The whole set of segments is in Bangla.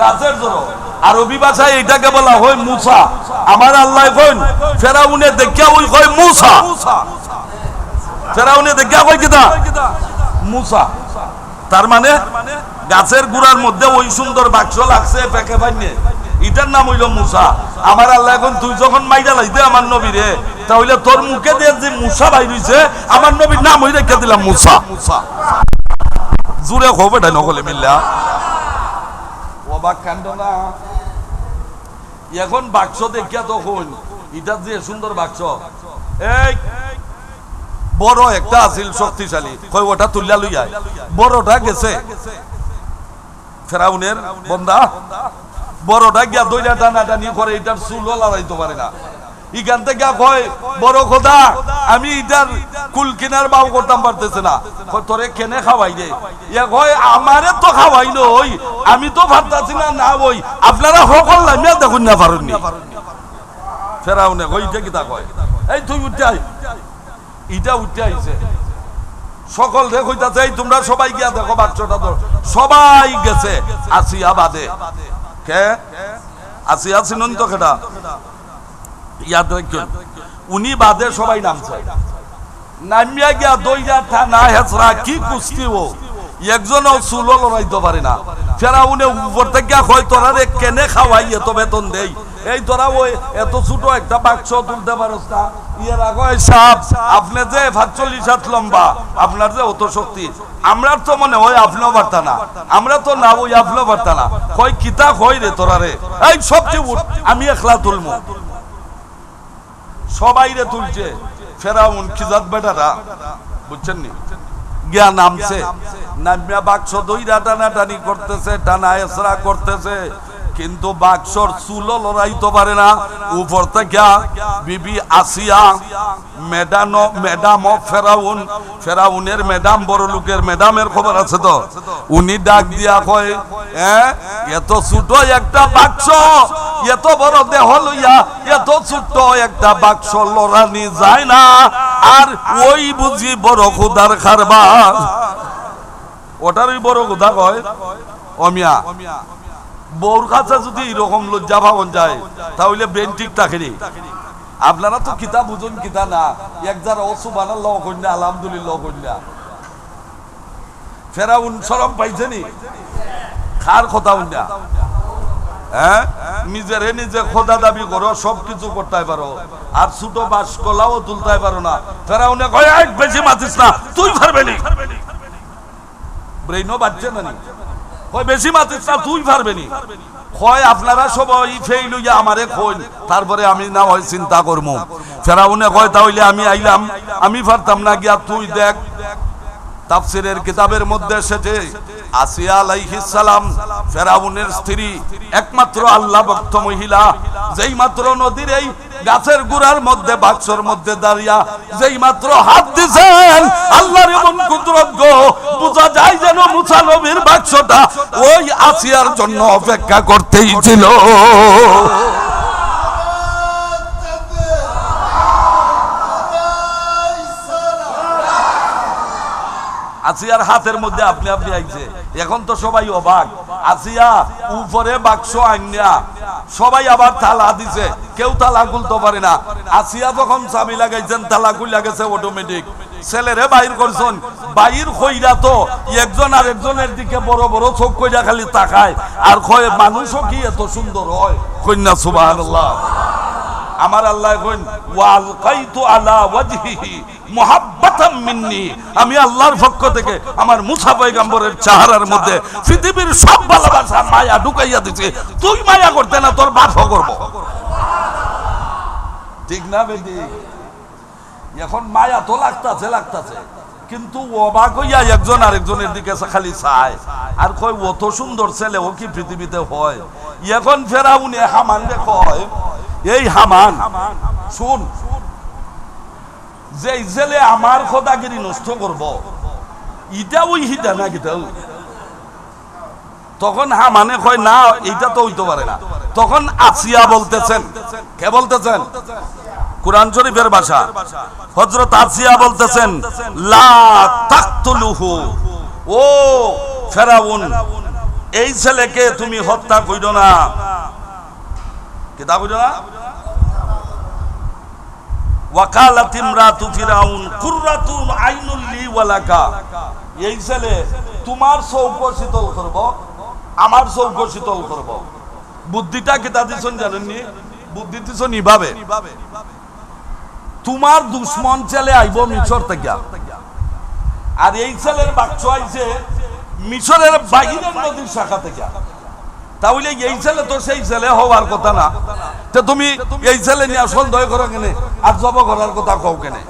গাছের জড়ো আরবি ভাষায় এটাকে বলা হয় মুসা। আমার আল্লাহ কইন, ফেরাউনে দেখিয়া ওই মুসা। ফেরাউনে দেখিয়া কয় কিতা? মুসা। তার মানে গাছের গুড়ার মধ্যে ওই সুন্দর বাক্স লাগছে পেকে পাইনে এটার নাম হইল মুসা। আমার আল্লাহ এখন তুই যখন মাইরা লাইতে আমার নবী রে তাহলে তোর মুখে দিয়ে যে মুসা বাইর হইছে, আমার নবীর নাম হই রেখে দিলাম মুসা। জুড়ে খবর এটা নকলে মিল্লা। অবাক কাণ্ড না? এখন বাক্স দেখিয়া তখন ইটার যে সুন্দর বাক্স। এই, বড় একটা আছিল, শক্তিশালী। কই ওটা তুলিয়া লইয়া বড়টা গেছে। ফেরাউনের বন্দা। বড়টা গিয়া দইটা টানা টানি করে, এটার চুলও লড়াইতে পারে না। ইখান থেকে কয়, বড় খোদা, আমি এটার কুল কিনার বাউ করতাম পারতেছে না। তোরে কেনে খাওয়াই রে? ইয়া কয়, আমারে তো খাওয়াই নই, আমি তো পারতাছি না না ওই, আপনারা সকল নামিয়া দেখুন না পারেননি ফেরাউনে কই এটা কিতা কয়? এই তুই উঠে আই ইটা উঠে আইছে। সকল রে কইতাছে এই তোমরা সবাই গিয়া দেখো বাচ্চাটা তো সবাই গেছে। আসিয়া বাদে। কে? আসিয়া চিনুন তো কেটা উনি বাদে সবাই নামছে। নামিয়া গিয়া দইরা থানা হেসরা কি কুস্তি ও? একজনও চুলো লড়াইতে পারে না। ফেরা উনি উপর থেকে হয় তোরা রে কেনে খাওয়াই এত বেতন দেই? এই তোরা ওই এত ছোট একটা বাক্স তুলতে পারস না। ইয়ের আগে সাপ, আপনি যে সাতচল্লিশ হাত লম্বা, আপনার যে অত শক্তি। আমরা তো মনে হয় আপনিও পারতা না। আমরা তো না ওই আপনিও পারতা না। কয়, কিতা কই রে তোরা রে এই সবচেয়ে আমি একলা তুলমু। সবাই রে তুলছে। ফেরাউন খিজাত বেটারা? বুঝছেন নি গিয়া নামছে। নামিয়া বাক্স দইরা টানা টানি করতেছে টানা এসরা করতেছে। কিন্তু বাক্সর চুলো লড়াইতে পারে না। উপর থেকে বিবি আসিয়া ম্যাডাম ম্যাডাম অফ ফেরাউন, ফেরাউনের ম্যাডাম বড় লোকের ম্যাডামের খবর আছে তো? উনি ডাক দিয়া কয় এত ছোট একটা বাক্স, এত বড় দেহ লইয়া এত ছোট একটা বাক্স লড়ানি যায় না। আর ওই বুঝি বড় খুদার খারবার। ওটারই বড় খুদা অমিয়া, বউর কাছে যদি এরকম লজ্জা ভাবন যায়, তাহলে ব্রেন ঠিক আপনারা তো কিতা বুঝুন, কিতা না। এক যারা অসুবানার ল কন্যা আলহামদুলিল্লাহ কন্যা ফেরাউন সরম পাইছেনি খার কথা উন্না হ্যাঁ? নিজের নিজে খোদা দাবি করো সব কিছু করতে পারো। আর ছোট বাস কলাও তুলতে পারো না। কয় "এই, বেশি মাতিস না তুই পারবে নি ব্রেনও বাচ্চা না? বেশি মাতিস না তুই পারবে কয় আপনারা সবাই ফেইল ইয়া আমারে কইন তারপরে আমি না হয় চিন্তা করব ফেরাউনে কয় তাহলে আমি আইলাম আমি পারতাম না গিয়া তুই দেখ তাফসিরের কিতাবের মধ্যে এসেছে, আসিয়া আলাইহিস সালাম, ফেরাউনের স্ত্রী, একমাত্র আল্লাহ ভক্ত মহিলা, যেই মাত্র নদীর এই গাছের গুড়ার মধ্যে, বাক্সর মধ্যে দাঁড়িয়া যেই মাত্র হাত দিছেন, আল্লাহর এমন কুদরত গো, বোঝা যায় যেন মুসা নবীর বাক্সটা ওই আসিয়ার জন্য অপেক্ষা করতেই ছিল। আসিয়ার হাতের মধ্যে আপনি আপনি আইছে। এখন তো সবাই অবাক। আসিয়া উপরে বাক্স আইনা। সবাই আবার তালা দিছে। কেউ তালা খুলতে পারে না। আসিয়া যখন চাবি লাগাইছেন তালা খুলে গেছে অটোমেটিক ছেলেরে বাইর করছেন। বাইর কইরা তো একজন আর একজনের দিকে বড় বড় চোখ কইরা খালি তাকায়। আর কয়, মানুষও কি এত সুন্দর হয়? কন্যা সুবহানাল্লাহ। আমার আল্লাহ মুহাব্বাতাম মিন্নি, আমি আল্লাহর পক্ষ থেকে আমার মুসা পয়গম্বরের চেহারার মধ্যে পৃথিবীর সব ভালোবাসা মায়া ঢুকাইয়া তুই মায়া করতে না, তোর ঠিক না বেদি এখন মায়া তো লাগতাছে লাগতাছে। কিন্তু অবাক হইয়া একজন আরেকজনের দিকে খালি চায়। আর কয় অত সুন্দর ছেলে, ও কি পৃথিবীতে হয়? এখন ফেরাউনি হামান কয়, এই হামান, শুন যে ছেলে আমার খোদাগিরি নষ্ট করব, ইটা ওই হিটা না গিটাও তখন হামানে কয়, না এইটা তো হইতে পারে না। তখন আসিয়া বলতেছেন, কে বলতেছেন? কোরআন শরীফের ভাষা। হযরত আসিয়া বলতেছেন, লা তাকতুলুহু। ও ফেরাউন, এই ছেলেকে তুমি হত্যা কইর না। কিতা কইর না? ওয়াকালাত ইমরাতু ফিরাউন, কুররাতুন আইনুল লি ওয়ালাকা এই ছেলে তোমার চৌক শীতল করব, আমার চৌক শীতল করব। বুদ্ধিটা কিতা দিছন জানেননি? বুদ্ধি দিছন ইভাবে তোমার দুশ্মন ছেলে আইব মিশর থেকে। আর এই ছেলের বাচ্চা আইছে মিশরের বাহিরের নদীর শাখা থেকে। তাহলে এই ছেলে তো সেই ছেলে হওয়ার কথা না। তো তুমি এই ছেলে নিয়ে সন্দেহ করো কেনে? আর জব করার কথা কও কেনে?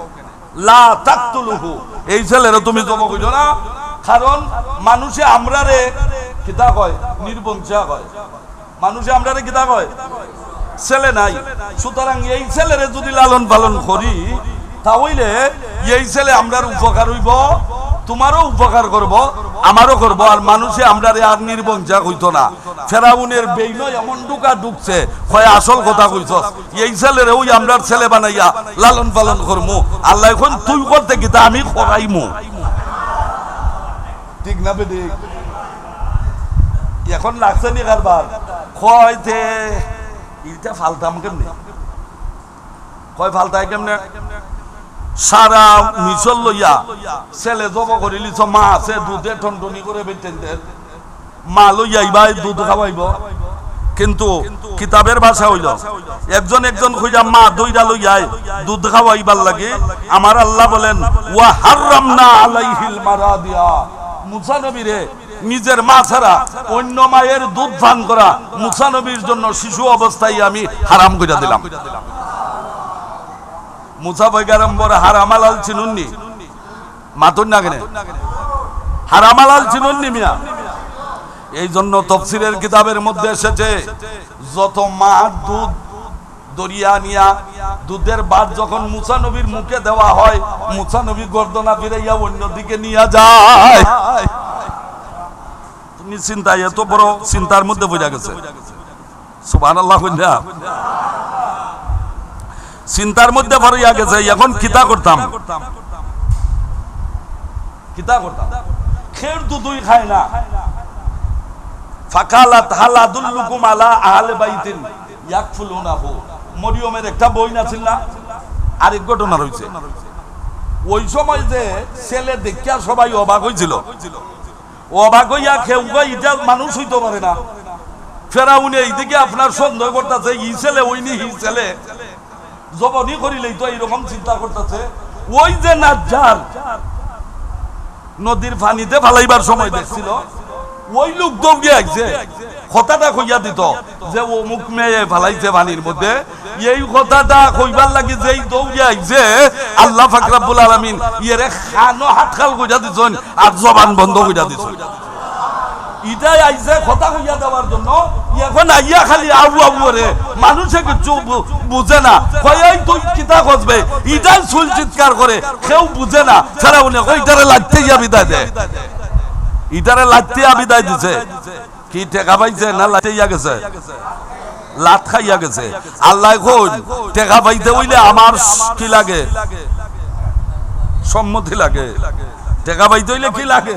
লা এই ছেলের তুমি জব কইছো না। কারণ মানুষে আমরারে কিতা কয়? নির্বংশা কয়। মানুষে আমরারে কিতা কয়? ছেলে নাই। সুতরাং এই ছেলেরে যদি লালন পালন করি তাহলে এই ছেলে আমরার উপকার হইব, তোমারও উপকার করব। আমারও করব, আর মানুষে আমরারে আর নির্বংশা হইতো না। ফেরাউনের বেইন এমন ডুকা ঢুকছে হয় আসল কথা কইছ এই ছেলেরে ওই আমরার ছেলে বানাইয়া লালন পালন করমু। আল্লাহ এখন তুই করতে গিতা আমি করাইমু। ঠিক না বেদি এখন লাগছে নি কারবার? কয়তে ইটা ফালতাম কেমনে? কয় ফালতাই কেমনে? সারা মিশল লইয়া ছেলে জব করিলিছ মা আছে, দুধে টনটনি করে বেটেন মা লইয়া ইবাই দুধ খাওয়াইব। কিন্তু কিতাবের ভাষা হইল, একজন একজন খুঁজা মা দইরা লইয়াই দুধ খাওয়াইবার লাগে। আমার আল্লাহ বলেন, ওয়া হাররামনা আলাইহিল মারাদিয়া। মুসা নবীরে নিজের মা ছাড়া অন্য মায়ের দুধ পান করা মুসা নবীর জন্য শিশু অবস্থায় আমি হারাম করে দিলাম। মুসা বৈগারম্বর হারামালাল চিনুননি মাতুন না কেন হারামালাল চিনুননি মিয়া। এই জন্য তফসিরের কিতাবের মধ্যে এসেছে, যত মা দুধ দরিয়া নিয়া, দুধের বাদ যখন মুসা নবীর মুখে দেওয়া হয়, মুসা নবী গর্দনা ফিরাইয়া অন্যদিকে নিয়ে যায়। তুমি চিন্তা এত বড় চিন্তার মধ্যে বোঝা গেছে। সুবাহ আল্লাহ চিন্তার মধ্যে পড়িয়া গেছে এখন কিতা করতাম? সময় যে ছেলে দেখিয়া সবাই অবাক হয়েছিল অবাক হইয়া খেউ এটা মানুষ হইতে পারে না। ফেরা ফেরাউনে এইদিকে আপনার সন্দেহ করতেছে, ই ছেলে ওই নি ছেলে। জবনি করিলেই তো এইরকম চিন্তা করতেছে। ওই যে নাজ্জার নদীর পানিতে ফালাইবার সময় দেখছিল, ওই লোক দৌড়িয়ে আইছে। কথাটা কইয়া দিত যে ও মুখ মেয়ে ফালাইছে পানির মধ্যে। এই কথাটা কইবার লাগি যে দৌড়িয়ে আইছে, আল্লাহ ফাকরাবুল আলামিন, ইয়েরে খানো হাত খাল কইয়া দিছন আর জবান বন্ধ কইয়া দিছন। ইটাই আইছে কথা কইয়া দেওয়ার জন্য এখন আইয়া খালি আবু আবু রে মানুষে কিছু বুঝে না। কয় এই তুই কিতা খসবে ইটাই চুল চিৎকার করে কেউ বুঝে না। ছাড়া উনি কই ইটারে লাগতে ইয়া বিদায় দে। ইটারে লাগতে ইয়া বিদায় দিছে। কি টেকা পাইছে না লাগতে ইয়া গেছে? লাত খাইয়া গেছে। আল্লাহ কই টেকা পাইতে হইলে আমার কি লাগে? সম্মতি লাগে। টেকা পাইতে হইলে কি লাগে?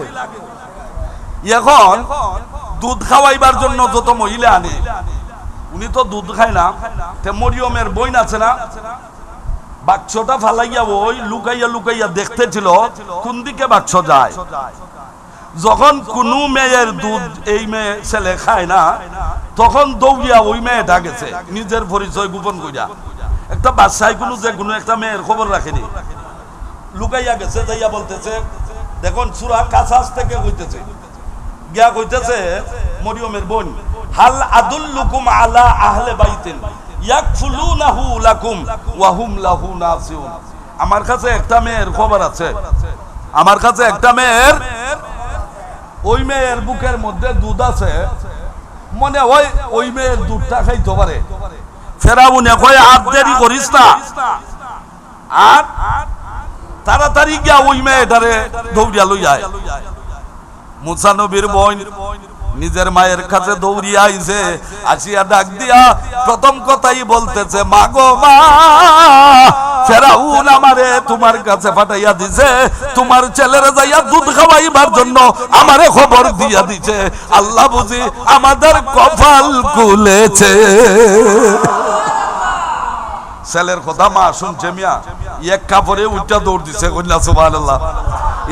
এখন দুধ খাওয়াইবার জন্য যত মহিলা আনে, উনি তো দুধ খায় না মরিয়মের বইন আছে না? বাক্সটা ফালাইয়া ওই লুকাইয়া লুকাইয়া দেখতেছিল কোন দিকে বাক্স যায়। যখন কোন মেয়ের দুধ এই মেয়ে ছেলে খায় না, তখন দৌড়িয়া ওই মেয়েটা গেছে, নিজের পরিচয় গোপন করিয়া একটা বাচ্চায় কোনো যে কোনো একটা মেয়ের খবর রাখেনি। লুকাইয়া গেছে, যাইয়া বলতেছে, দেখুন, সুরা কাছাস থেকে হইতেছে গিয়া কইতেছে, মরিয়মের বোন, হাল আদুল্লুকুম আলা আহলে বাইতিন, ইয়াকফুলুনাহু লাকুম ওয়া হুম লাহু নাসিউন। আমার কাছে একটা মেয়ের খবর আছে। আমার কাছে একটা মেয়ের, ওই মেয়ের বুকের মধ্যে দুধ আছে। মনে হয় ওই মেয়ের দুধটা খাইতে পারে। ফেরাউনে কয়, আর দেরি করিস না। আর তাড়াতাড়ি গিয়া ওই মেয়ে মেয়েটারে দৌড়িয়া লই যায় মুসা বোন নিজের মায়ের কাছে দৌড়িয়া আইছে আসিয়া ডাক দিয়া প্রথম কথাই বলতেছে মা গো মা, ফেরাউন আমারে তোমার কাছে পাঠাইয়া দিছে, তোমার ছেলেরা যাইয়া দুধ খাওয়াইবার জন্য আমারে খবর দিয়া দিছে। আল্লাহ বুঝি আমাদের কপাল খুলেছে। ছেলের কথা মা শুনছে মিয়া এক কাপড়ে উঠটা দৌড় দিছে, কন্যা সুবহানাল্লাহ।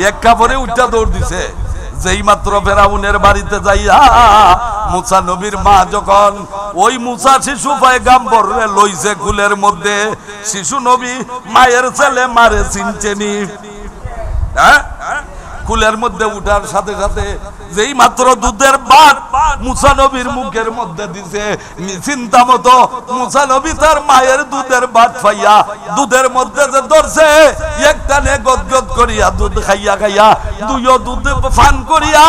এক কাপড়ে উঠটা দৌড় দিছে। যেই মাত্র ফেরাউনের বাড়িতে যাইয়া মুসা নবীর মা যখন ওই মুসা শিশু পায় গাম্বর লইছে কুলের মধ্যে, শিশু নবী মায়ের ছেলে মারে চিনচেনি হ্যাঁ? কুলের মধ্যে উঠার সাথে সাথে যেই মাত্র দুধের বাট মুসা নবীর মুখের মধ্যে দিছে। চিন্তা মতো মুসা নবী তার মায়ের দুধের বাট পাইয়া দুধের মধ্যে যে ধরছে একটানে গদগদ করিয়া দুধ খাইয়া খাইয়া দুইও দুধ পান করিয়া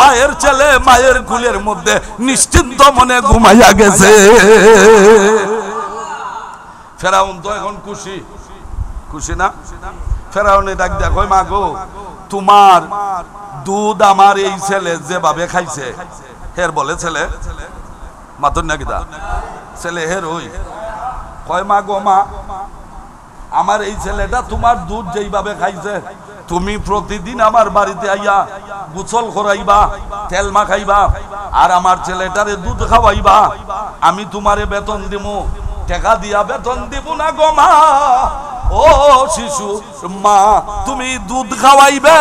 মায়ের ছেলে মায়ের কুলের মধ্যে নিশ্চিন্ত মনে ঘুমাইয়া গেছে। ফেরাউন তো এখন খুশি। খুশি না? ফেরাউনে ডাক দেখ মা গো, তোমার দুধ আমার এই ছেলে যেভাবে খাইছে, হের বলে ছেলে মাতন নাকি দা ছেলে হের ওই। কয়, মা গো, মা, আমার এই ছেলেটা তোমার দুধ যেইভাবে খাইছে, তুমি প্রতিদিন আমার বাড়িতে আইয়া গোসল করাইবা, তেল মাখাইবা, আর আমার ছেলেটারে দুধ খাওয়াইবা, আমি তোমারে বেতন দিমু, টাকা দিয়া বেতন দিব না গো, মা। ও শিশু, মা, তুমি দুধ খাওয়াইবে,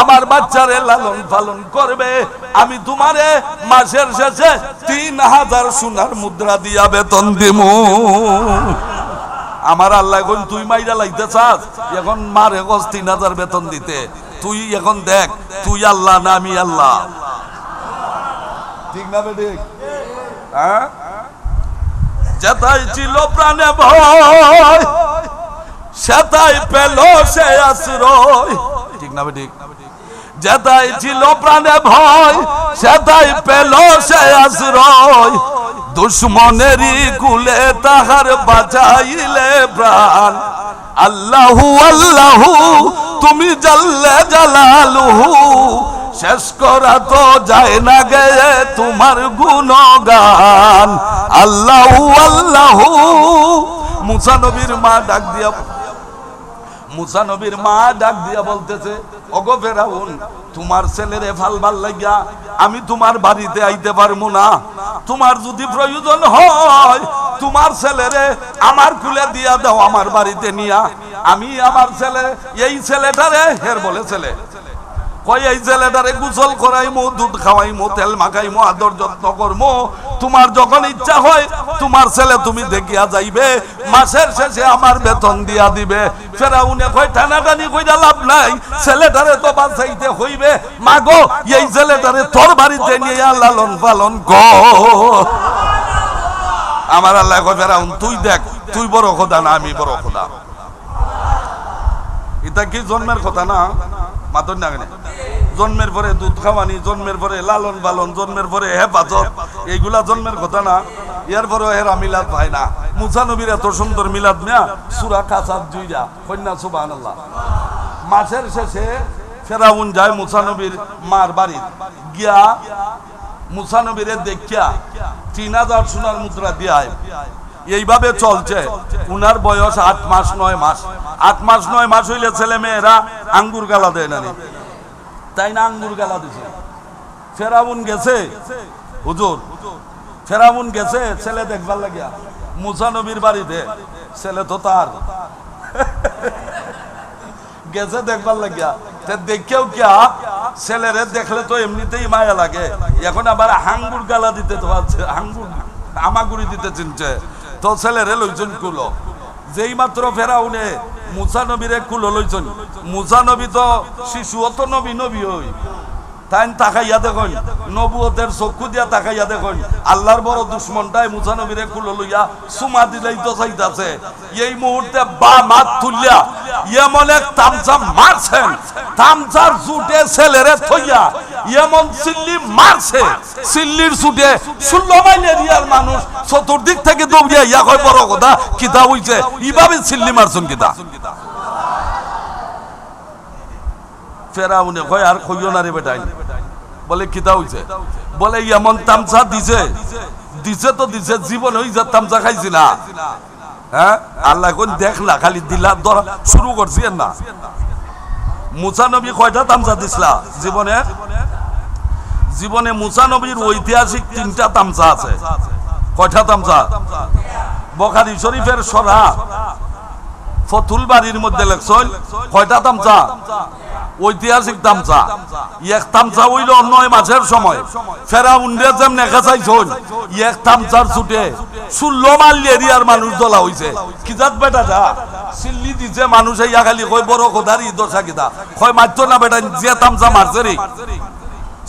আমার বাচ্চারে লালন পালন করবে। আমি তোমারে মাসের শেষে তিন হাজার সোনার মুদ্রা দিয়া বেতন দিমু। আমার আল্লাহ এখন তুই মাইরা লাইতে চাস, এখন মার এখন তিন হাজার বেতন দিতে। তুই এখন দেখ, তুই আল্লাহ না আমি আল্লাহ। ঠিক না বেঠিক হ্যাঁ? যেটাই ছিল প্রাণে ভয় সেটাই পেল সে আশ্রয়। ঠিক না বেঠিক যেটাই ছিল প্রাণে ভয় সেটাই পেল সে আশ্রয়। দুশ্মনেরই কুলে তাহার বাঁচাইলে প্রাণ। আল্লাহু আল্লাহু, তুমি জাল্লে জালালুহু। শেষ করা তো যায় না গে তোমার গুণগান। আল্লাহু আল্লাহু, মুসা নবীর মা ডাক দিয়া মুসা নবীর মা ডাক দিয়া বলতেছে অগো ফেরাউন, তোমার ছেলের ভালো লাগিয়া আমি তোমার বাড়িতে আইতে পারব না। তোমার যদি প্রয়োজন হয়, তোমার ছেলেরে আমার কুলে দিয়া দাও, আমার বাড়িতে নিয়া। আমি আমার ছেলে, এই ছেলেটারে হের বলে ছেলে। কই এই ছেলেটারে গোসল করাইমু, দুধ খাওয়াইমু, তেল মাখাইমু, আদর যত্ন করমু। তোমার যখন ইচ্ছা হয়, তোমার ছেলে তুমি দেখিয়া যাইবে। মাসের শেষে আমার বেতন দিয়া দিবে। ফেরাউনে কই টানাটানি কইরা লাভ নাই। ছেলেটারে তো বাঁচাইতে হইবে। মাগো, এই ছেলেটারে তোর বাড়িতে নিয়ে লালন পালন কর। আমার আল্লাহ কই ফেরাউন, তুই দেখ, তুই বড় খোদা না আমি বড় খোদা? এটা কি জন্মের কথা না? মাতন না? জন্মের পরে দুধ খাওয়ানি, জন্মের পরে লালন পালন, জন্মের পরে হেফাজত, এইগুলা জন্মের কথা না। এর পরে হেরা মিলাদ ভাই না। মুসা নবীর এত সুন্দর মিলাদ মিয়া, সুরা কাসাদ জুইরা কন্যা সুবাহ মাসের শেষে ফেরাউন যায় মুসা নবীর মার বাড়ি। গিয়া মুসা নবীরে দেখিয়া তিন হাজার সোনার মুদ্রা দিয়ায়, এইভাবে চলছে। উনার বয়স আট মাস, নয় মাস। আট মাস, নয় মাস হইলে ছেলে মেয়েরা আঙ্গুর গালা দেয় নানি তাই না আঙ্গুর গালা দিছে? ফেরাউন গেছে? হুজুর, ফেরাউন গেছে, ছেলে দেখবার লাগিয়া। মুসা নবীর বাড়িতে, ছেলে তো তার। গেছে দেখবার লাগিয়া। দেখেও কিয়া, ছেলেরে দেখলে তো এমনিতেই মায়া লাগে। এখন আবার হাঙ্গুর গালা দিতে তো আছে হাঙ্গুর আমাগুড়ি দিতে চিনছে। তো ছেলেরে লইছেন কুলো। যেই মাত্র ফেরাউনে মুসা নবীরে কুলো লইছেন। মুসা নবী তো শিশু, অত নবী নবী হই। তাই তাকাইয়া দেখুন, নবুয়তের চক্ষু দিয়া তাকাইয়া দেখুন, আল্লাহর বড় দুশ্মনটাই মুসা নবীরে কুলো লইয়া সুমা দিলেই তো চাইতাছে এই মুহূর্তে বা মাত তুলিয়া এমন এক তামচা মারছেন। তামচার জুটে ছেলেরে থইয়া এমন সিল্লি মারছে। সিল্লির সুটে ষোলো মাইল এরিয়ার মানুষ চতুর্দিক থেকে দৌড়িয়া ইয়া কয়, বড় কথা, কিতা হইছে? ইভাবে সিল্লি মারছেন কিতা? ফেরাউনে কয়, আর কইও না রে বেটাই। বলে, কিতা হইছে? বলে এমন তামচা দিছে। দিছে তো দিছে, জীবন হই যা তামচা খাইছি না। হ্যাঁ? আল্লাহ কোন দেখ না, খালি দিলা, ধরা, শুরু করছি না। মুসা নবী কয়টা তামসা দিসলা জীবনে? জীবনে মুসা নবীর ঐতিহাসিক তিনটা তামসা আছে। কয়টা তামসা? বখারি শরীফের সরা। ফতুল বাড়ির মধ্যে লেখছল কয়টা তামসা? ঐতিহাসিক তামসা। এক তামসা হইল নয় মাসের সময়। ফেরা উন্ডে যেম নেখা চাইছল এক তামসার ছুটে ষোলো মাইল এরিয়ার মানুষ দলা হইছে। কিজাত বেটা যা? সিল্লি দিছে মানুষ ইয়া খালি কই বড় খোদার ঈদ কিতা। কয় মারতো না বেটা, যে তামসা মারছে রে।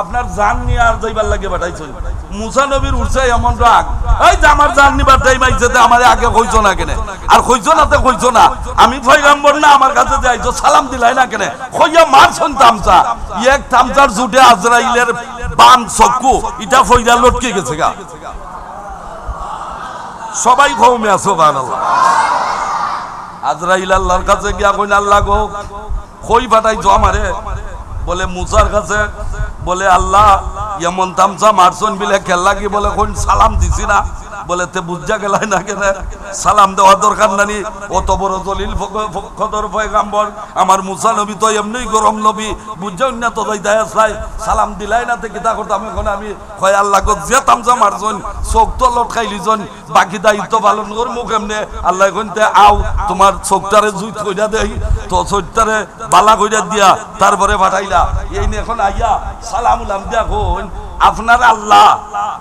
আপনার জান নিয়ে আর যাইবার লাগে পাঠাইছেন মুসা নবীর উঠছে এমন রাগ। এই যে আমার জান নিবার টাইম আইছে তে আমারে আগে কইছো না কেনে? আর কইছো না তে কইছো না। আমি পয়গাম্বর না, আমার কাছে যাইছো সালাম দিলাই না কেনে? কইয়া মারছন তামসা এক তামসার জুটে আজরাইলের বাম চক্কু, ইটা ফইরা লটকে গেছে গা। সবাই কৌমে আছো বানাল্লাহ আজরাইল আল্লাহর কাছে গিয়া কইন, আল্লাহ গো, কই পাঠাইছো আমারে? বলে, মুসার কাছে বলে আল্লাহ এমন তামসা মারছন বিলে খেললা কি বলে কোন সালাম দিছি না? বলে, তে বুঝা গেলাই না কেন? সালাম দেওয়া দরকার নানি। অত বড় দলিল খদর পয়গাম্বর আমার মুসা নবী তো এমনি গরম নবী। বুঝা না তো সালাম দিলাই না তে কিতা করতাম? এখন আমি কয়, আল্লাহ গো যে তামসা মারছন চোখ তো লটকাই লিজন বাকি দায়িত্ব পালন কর মুখ এমনি। আল্লাহ এখন আও, তোমার চোখটারে জুইত কইরা দেই। তো চোখটারে বালা কইরা দিয়া, তারপরে পাঠাইলা। এই এখন আইয়া সালাম উলাম দিয়া কোন আপনার আল্লাহ,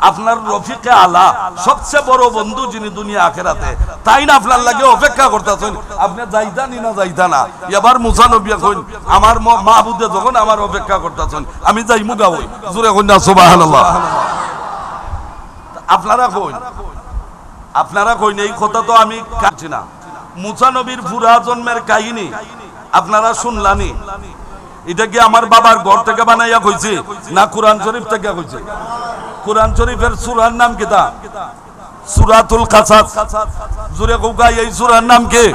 আপনার রফিকে আলা সবচেয়ে বড় বন্ধু যিনি দুনিয়া আখেরাতে। তাই না আপনার লাগে অপেক্ষা করতেছেন? আপনি যাইতা নি না যাইতা না? এবার মুসা নবী এখন আমার মাহবুদে যখন আমার অপেক্ষা করতেছেন, আমি যাই মুগা হই জোরে কন্যা সুবহানাল্লাহ। আপনারা কই আপনারা কইন, এই কথা তো আমি কাটছি না। মুসা নবীর পুরা জন্মের কাহিনী আপনারা শুনলানি? এটা কি আমার বাবার ঘর থেকে বানাইয়া কইছে? না কোরআন শরীফ থেকে কইছে? কোরআন শরীফের সূরার নাম কিতা সূরাতুল কাসাস জুরে কৌকা এই সূরার নাম কি?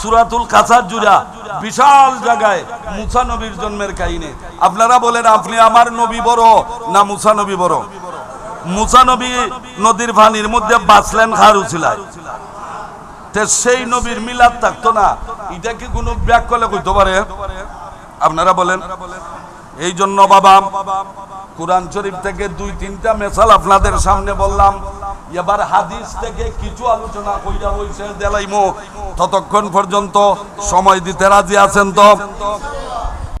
সূরাতুল কাসাস জুরা বিশাল জায়গায় মুসা নবীর জন্মের কাহিনী। আপনারা বলেন, আপনি আমার নবী বড় না মুসা নবী বড়? মুসা নবী নদীর পানির মধ্যে বাঁচলেন খারুছিলায় তে সেই নবীর মিলাদ থাকতো না। এটা কি কোনো ব্যাক করলে কইতে পারে? আপনারা বলেন। এই জন্য বাবা, কোরআন শরীফ থেকে দুই, তিনটা মেসাল আপনাদের সামনে বললাম। এবার হাদিস থেকে কিছু আলোচনা কইরা হইছে দেলাইমো। ততক্ষণ পর্যন্ত সময় দিতে রাজি আছেন তো?